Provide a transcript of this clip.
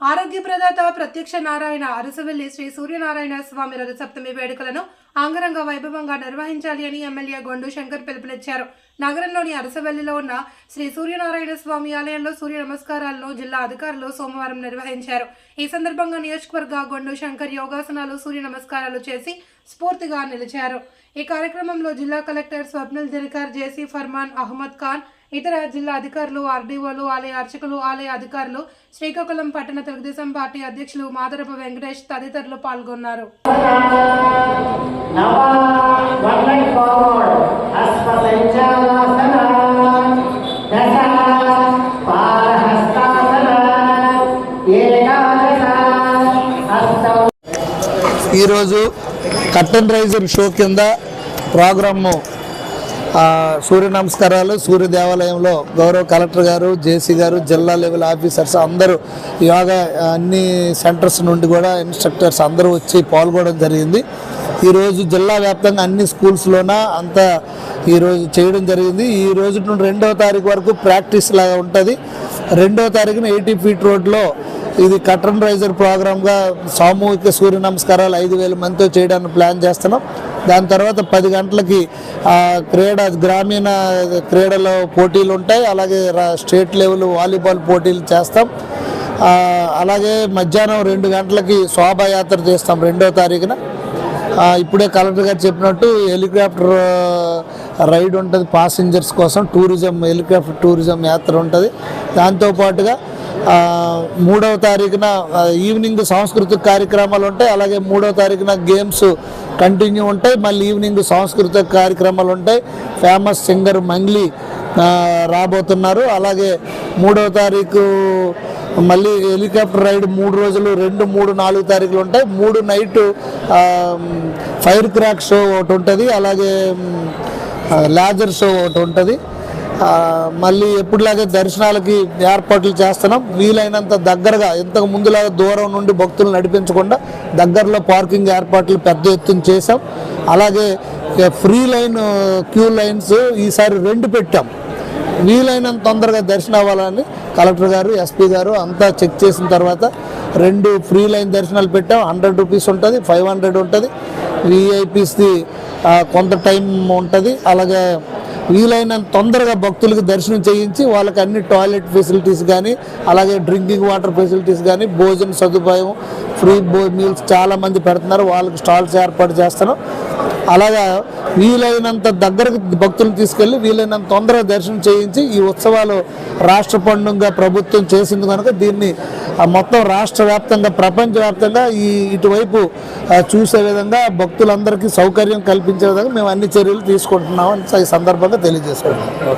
ఆరోగ్య ప్రదాత ప్రత్యక్ష నారాయణ అరసవెల్లి శ్రీ సూర్యనారాయణ స్వామి రథసప్తమి వేడుకలను ఆంగరంగ వైభవంగా నిర్వహించాలి అని ఎమ్మెల్యే గొండు శంకర్ పిలుపునిచ్చారు. నగరంలోని అరసవెల్లిలో ఉన్న శ్రీ సూర్యనారాయణ స్వామి ఆలయంలో సూర్య నమస్కారాలను జిల్లా అధికారులు సోమవారం నిర్వహించారు. ఈ సందర్భంగా నియోజకవర్గ గొండు శంకర్ యోగాసనాలు సూర్య నమస్కారాలు చేసి స్ఫూర్తిగా నిలిచారు. ఈ కార్యక్రమంలో జిల్లా కలెక్టర్ స్వప్నిల్ దినకర్ జేసీ ఫర్మాన్ అహ్మద్ ఖాన్ ఇతర జిల్లా అధికారులు ఆర్డీఓలు ఆలయ అర్చకులు ఆలయ అధికారులు శ్రీకాకుళం పట్టణ తెలుగుదేశం పార్టీ అధ్యక్షులు మాదరపు వెంకటేష్ తదితరులు పాల్గొన్నారు. ఈరోజు కట్టన్ రైజర్ షో కింద ప్రోగ్రాము సూర్య నమస్కారాలు సూర్య దేవాలయంలో గౌరవ కలెక్టర్ గారు జేసీ గారు జిల్లా లెవెల్ ఆఫీసర్స్ అందరూ యోగా అన్ని సెంటర్స్ నుండి కూడా ఇన్స్ట్రక్టర్స్ అందరూ వచ్చి పాల్గొనడం జరిగింది. ఈరోజు జిల్లా వ్యాప్తంగా అన్ని స్కూల్స్లోన అంతా ఈరోజు చేయడం జరిగింది. ఈ రోజు నుండి రెండవ తారీఖు వరకు ప్రాక్టీస్ లాగా ఉంటుంది. రెండవ తారీఖున ఎయిటీ ఫీట్ రోడ్లో ఇది కటన్ రైజర్ ప్రోగ్రామ్గా సామూహిక సూర్య నమస్కారాలు ఐదు వేల మందితో చేయడానికి ప్లాన్ చేస్తున్నాం. దాని తర్వాత పది గంటలకి క్రీడ గ్రామీణ క్రీడలో పోటీలు ఉంటాయి. అలాగే రా- స్టేట్ లెవెల్ వాలీబాల్ పోటీలు చేస్తాం. అలాగే మధ్యాహ్నం రెండు గంటలకి శోభాయాత్ర చేస్తాం రెండో తారీఖున. ఇప్పుడే కలెక్టర్ గారు చెప్పినట్టు హెలికాప్టర్ రైడ్ ఉంటుంది పాసింజర్స్ కోసం టూరిజం హెలికాప్టర్ టూరిజం యాత్ర ఉంటుంది. దాంతోపాటుగా మూడవ తారీఖున ఈవినింగ్ సాంస్కృతిక కార్యక్రమాలు ఉంటాయి అలాగే మూడవ తారీఖున గేమ్స్ కంటిన్యూ ఉంటాయి మళ్ళీ ఈవినింగ్ సాంస్కృతిక కార్యక్రమాలు ఉంటాయి. ఫేమస్ సింగర్ మంగ్లీ రాబోతున్నారు. అలాగే మూడవ తారీఖు మళ్ళీ హెలికాప్టర్ రైడ్ మూడు రోజులు రెండు మూడు నాలుగు తారీఖులు ఉంటాయి. మూడు నైట్ ఫైర్ క్రాక్ షో ఒకటి ఉంటుంది అలాగే లాజర్ షో ఒకటి ఉంటుంది. మళ్ళీ ఎప్పుడులాగే దర్శనాలకి ఏర్పాట్లు చేస్తున్నాం. వీలైనంత దగ్గరగా ఇంతకు ముందులాగా దూరం నుండి భక్తులు నడిపించకుండా దగ్గరలో పార్కింగ్ ఏర్పాట్లు పెద్ద ఎత్తున చేసాం అలాగే ఫ్రీ లైన్ క్యూ లైన్స్ ఈసారి రెండు పెట్టాం. వీలైనంత తొందరగా దర్శనం అవ్వాలని కలెక్టర్ గారు ఎస్పీ గారు అంతా చెక్ చేసిన తర్వాత రెండు ఫ్రీ లైన్ దర్శనాలు పెట్టాం. హండ్రెడ్ రూపీస్ ఉంటుంది ఫైవ్ హండ్రెడ్ ఉంటుంది. విఐపీస్ది కొంత టైం ఉంటుంది. అలాగే వీలైనంత తొందరగా భక్తులకు దర్శనం చేయించి వాళ్ళకి అన్ని టాయిలెట్ ఫెసిలిటీస్ కానీ అలాగే డ్రింకింగ్ వాటర్ ఫెసిలిటీస్ కానీ భోజన సదుపాయం ఫ్రీ భో మీల్స్ చాలామంది పెడుతున్నారు. వాళ్ళకి స్టాల్స్ ఏర్పాటు చేస్తున్నాం. అలాగా వీలైనంత దగ్గరకు భక్తులను తీసుకెళ్ళి వీలైనంత తొందరగా దర్శనం చేయించి ఈ ఉత్సవాలు రాష్ట్ర పండుగ ప్రభుత్వం చేసింది కనుక దీన్ని మొత్తం రాష్ట్ర వ్యాప్తంగా ప్రపంచవ్యాప్తంగా ఈ ఇటువైపు చూసే విధంగా భక్తులందరికీ సౌకర్యం కల్పించే విధంగా మేము అన్ని చర్యలు తీసుకుంటున్నామని ఈ సందర్భంగా తెలియజేసుకుంటున్నాం.